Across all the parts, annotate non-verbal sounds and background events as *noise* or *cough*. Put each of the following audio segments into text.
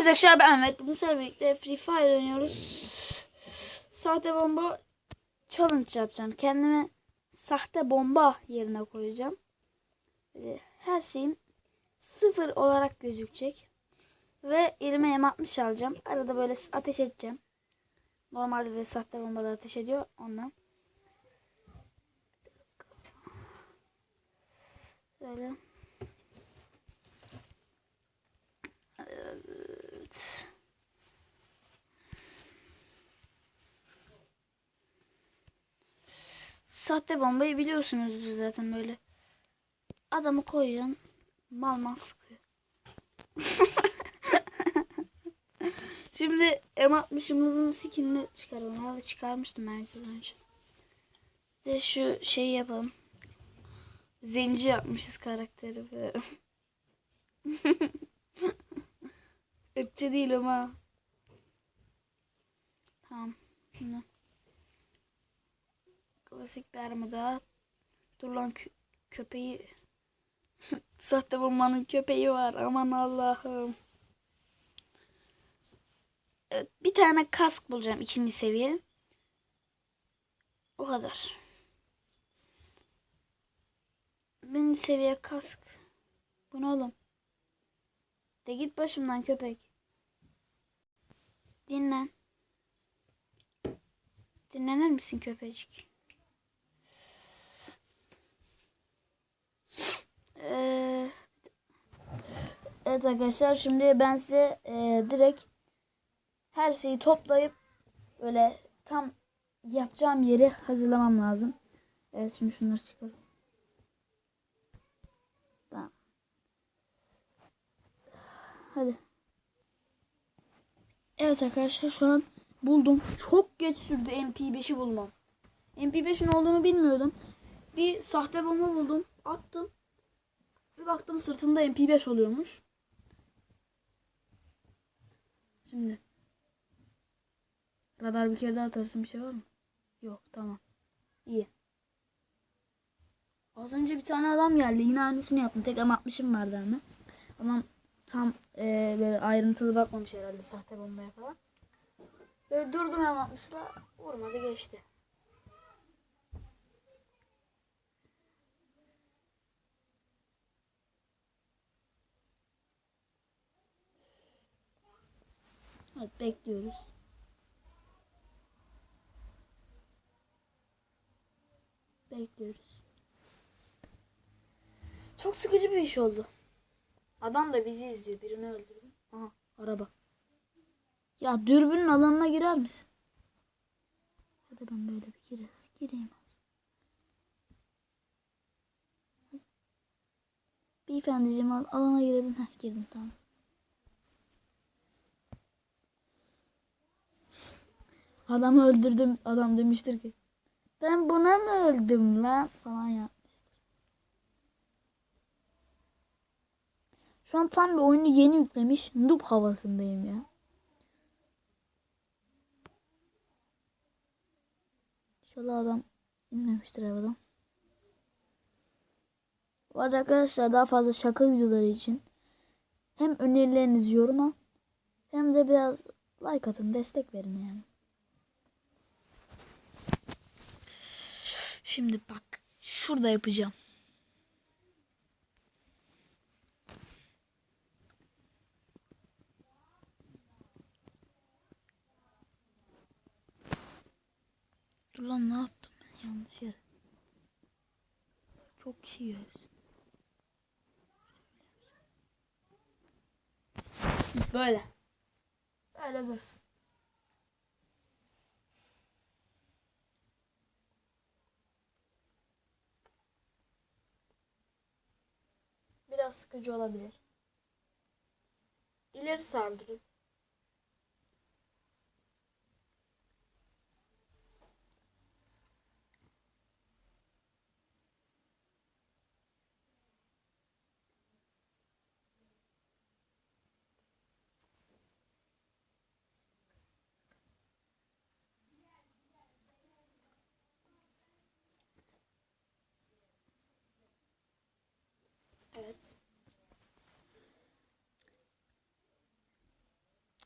Hepsi arkadaşlar ben Mehmet. Bugün sizlerle birlikte Free Fire oynuyoruz. Sahte bomba challenge yapacağım. Kendime sahte bomba yerine koyacağım. Her şeyim sıfır olarak gözükecek. Ve elime M60 alacağım. Arada böyle ateş edeceğim. Normalde de sahte bombada ateş ediyor ondan. Böyle. Evet. Sahte bombayı biliyorsunuzdur zaten böyle. Adamı koyuyorsun. Mal mal sıkıyor. *laughs* Şimdi M60'ımızın skinini çıkaralım. Herhalde çıkarmıştım ben videodan önce. De şu şeyi yapalım. Zenci yapmışız karakteri böyle. *laughs* Irkçı değil ama. Tamam. Şimdi. Klasik darmada. Dur lan kö- köpeği. *laughs* Sahte bombanın köpeği var. Aman Allah'ım. Evet, bir tane kask bulacağım ikinci seviye. O kadar. Birinci seviye kask. Bu ne oğlum? De git başımdan köpek. Dinlen. Dinlenir misin köpecik? Evet arkadaşlar şimdi ben size e, direkt her şeyi toplayıp böyle tam yapacağım yeri hazırlamam lazım. Evet şimdi şunları çıkar. Tamam. Hadi. Evet arkadaşlar şu an buldum. Çok geç sürdü MP5'i bulmam. MP5'in olduğunu bilmiyordum. Bir sahte bomba buldum. Attım. Bir baktım sırtında MP5 oluyormuş. Şimdi. Radar bir kere daha atarsın bir şey var mı? Yok tamam. İyi. Az önce bir tane adam geldi. Yine aynısını yaptım. Tek M60'ım vardı ama. Ama tam e, böyle ayrıntılı bakmamış herhalde sahte bombaya falan. Böyle durdum M60'la vurmadı geçti. Evet bekliyoruz. Bekliyoruz. Çok sıkıcı bir iş oldu. Adam da bizi izliyor. Birini öldürdüm. Aha araba. Ya dürbünün alanına girer misin? Hadi ben böyle bir gireriz. Gireyim az. Beyefendiciğim al, alana girelim. Heh girdim tamam. Adamı öldürdüm. Adam demiştir ki ben buna mı öldüm lan falan yapmıştır. Şu an tam bir oyunu yeni yüklemiş. Noob havasındayım ya. İnşallah adam inmemiştir havadan. Bu arada arkadaşlar daha fazla şaka videoları için hem önerilerinizi yoruma hem de biraz like atın destek verin yani. Şimdi bak şurada yapacağım. Dur lan ne yaptım ben yanlış yere. Çok kişi görürsün. Böyle. Böyle dursun. Biraz sıkıcı olabilir. İleri sardırın.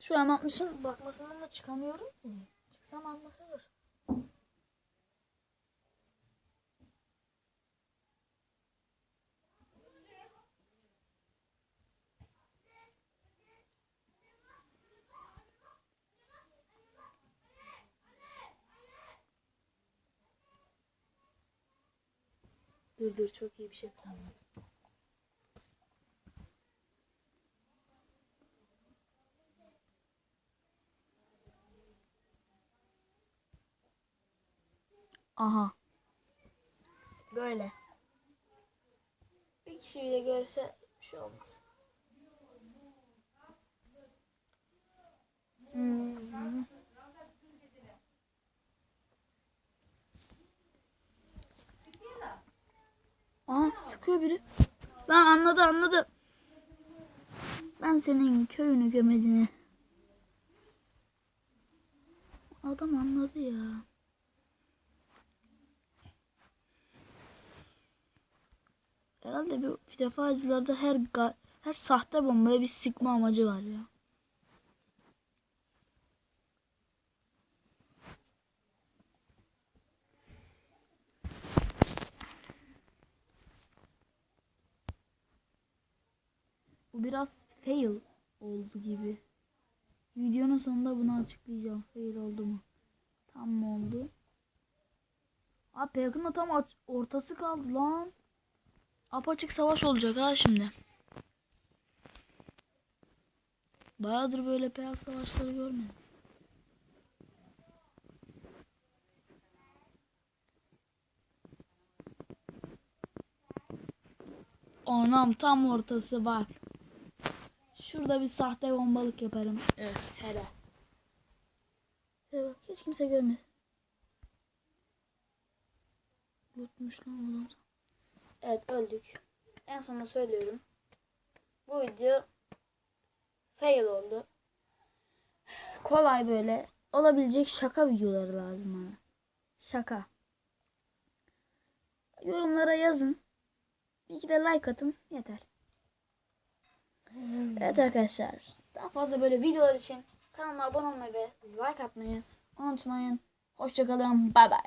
Şu an 60'ın bakmasından da çıkamıyorum ki. Çıksam anlatılır. Dur dur çok iyi bir şey planladım. Aha. Böyle. Bir kişi bile görse bir şey olmaz. Hmm. Aha sıkıyor biri. Lan anladı anladı. Ben senin köyünü gömecini. Adam anladı ya. Herhalde bu defacılarda her ga- her sahte bombaya bir sıkma amacı var ya. Bu biraz fail oldu gibi. Videonun sonunda bunu açıklayacağım. Fail oldu mu? Tam mı oldu? Abi Pelkın'la tam ortası kaldı lan. Apaçık savaş olacak ha şimdi. Bayağıdır böyle peyak savaşları görmedim. Anam tam ortası bak. Şurada bir sahte bombalık yaparım. Evet hele. Hele bak hiç kimse görmez. Lootmuş lan adam. Evet öldük. En sonunda söylüyorum. Bu video fail oldu. Kolay böyle olabilecek şaka videoları lazım bana. Şaka. Yorumlara yazın. Bir iki de like atın yeter. Evet arkadaşlar. Daha fazla böyle videolar için kanalıma abone olmayı ve like atmayı unutmayın. Hoşçakalın. Bay bay.